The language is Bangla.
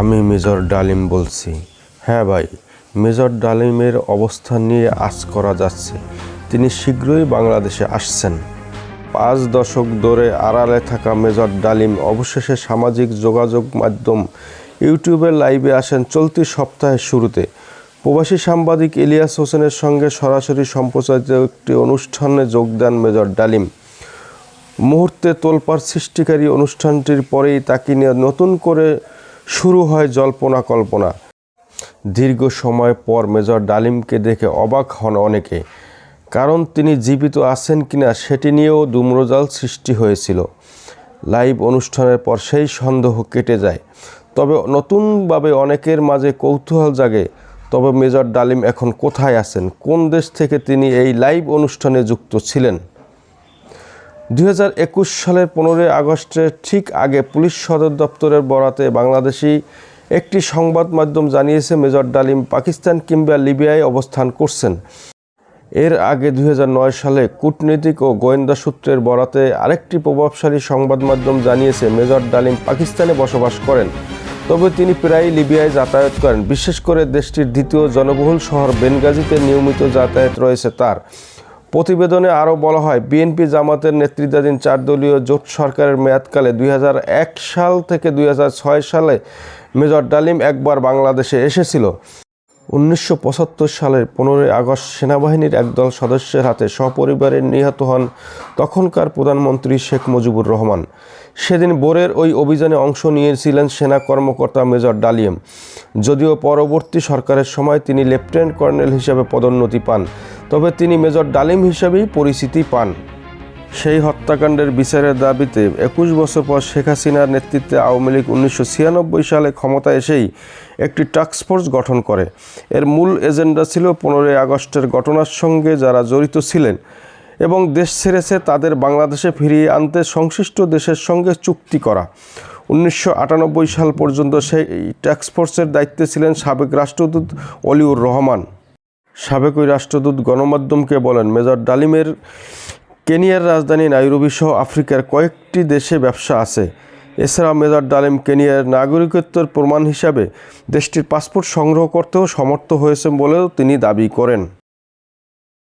আমি মেজর ডালিম বলছি। হ্যাঁ ভাই, মেজর ডালিমের অবস্থান নিয়ে আজ করা যাচ্ছে। তিনি শীঘ্রই বাংলাদেশে আসছেন। পাঁচ দশক ধরে আড়ালে থাকা মেজর ডালিম অবশেষে সামাজিক যোগাযোগ মাধ্যম ইউটিউবের লাইভে আসেন চলতি সপ্তাহের শুরুতে। প্রবাসী সাংবাদিক ইলিয়াস হোসেনের সঙ্গে সরাসরি সম্প্রচারিত একটি অনুষ্ঠানে যোগ দেন মেজর ডালিম। মুহূর্তে তোলপাড় সৃষ্টিকারী অনুষ্ঠানটির পরেই তাকে নিয়ে নতুন করে শুরু হয় জল্পনা কল্পনা। দীর্ঘ সময় পর মেজর ডালিমকে দেখে অবাক হন অনেকে। কারণ তিনি জীবিত আছেন কিনা সেটি নিয়েও দুম্রজাল সৃষ্টি হয়েছিল। লাইভ অনুষ্ঠানের পর সেই সন্দেহ কেটে যায়। তবে নতুনভাবে অনেকের মাঝে কৌতূহল জাগে, তবে মেজর ডালিম এখন কোথায় আছেন? কোন দেশ থেকে তিনি এই লাইভ অনুষ্ঠানে যুক্ত ছিলেন? দুই হাজার একুশ সালের পনেরোই আগস্টের ঠিক আগে পুলিশ সদর দপ্তরের বরাতে বাংলাদেশি একটি সংবাদ মাধ্যম জানিয়েছে, মেজর ডালিম পাকিস্তান কিংবা লিবিয়ায় অবস্থান করছেন। এর আগে দুই হাজার নয় সালে কূটনীতিক ও গোয়েন্দা সূত্রের বরাতে আরেকটি প্রভাবশালী সংবাদ মাধ্যম জানিয়েছে, মেজর ডালিম পাকিস্তানে বসবাস করেন। তবে তিনি প্রায়ই লিবিয়ায় যাতায়াত করেন। বিশেষ করে দেশটির দ্বিতীয় জনবহুল শহর বেনগাজিতে নিয়মিত যাতায়াত রয়েছে তার। প্রতিবেদনে আরও বলা হয়, বিএনপি জামাতের নেতৃত্বাধীন চার দলীয় জোট সরকারের মেয়াদকালে দুই হাজার এক সাল থেকে দুই হাজার ছয় সালে মেজর ডালিম একবার বাংলাদেশে এসেছিল। উনিশশো পঁচাত্তর সালের পনেরোই আগস্ট সেনাবাহিনীর একদল সদস্যের হাতে সপরিবারে নিহত হন তখনকার প্রধানমন্ত্রী শেখ মুজিবুর রহমান। সেদিন বোরের ওই অভিযানে অংশ নিয়েছিলেন সেনা কর্মকর্তা মেজর ডালিম। যদিও পরবর্তী সরকারের সময় তিনি লেফটেন্যান্ট কর্নেল হিসেবে পদোন্নতি পান, তবে তিনি মেজর ডালিম হিসেবেই পরিচিতি পান। সেই হত্যাকাণ্ডের বিচারের দাবিতে একুশ বছর পর শেখ হাসিনার নেতৃত্বে আওয়ামী লীগ উনিশশো ছিয়ানব্বই সালে ক্ষমতা এসেই একটি টাস্কফোর্স গঠন করে। এর মূল এজেন্ডা ছিল পনেরোই আগস্টের ঘটনার সঙ্গে যারা জড়িত ছিলেন এবং দেশ ছেড়েছে তাদের বাংলাদেশে ফিরিয়ে আনতে সংশ্লিষ্ট দেশের সঙ্গে চুক্তি করা। উনিশশো আটানব্বই সাল পর্যন্ত সেই টাস্কফোর্সের দায়িত্বে ছিলেন সাবেক রাষ্ট্রদূত অলিউর রহমান। সাবেক ওই রাষ্ট্রদূত গণমাধ্যমকে বলেন, মেজর ডালিমের কেনিয়ার রাজধানী নাইরোবি সহ আফ্রিকার কয়েকটি দেশে ব্যবসা আছে। এছাড়া মেজর ডালেম কেনিয়ার নাগরিকত্বের প্রমাণ হিসাবে দেশটির পাসপোর্ট সংগ্রহ করতেও সমর্থ হয়েছেন বলেও তিনি দাবি করেন।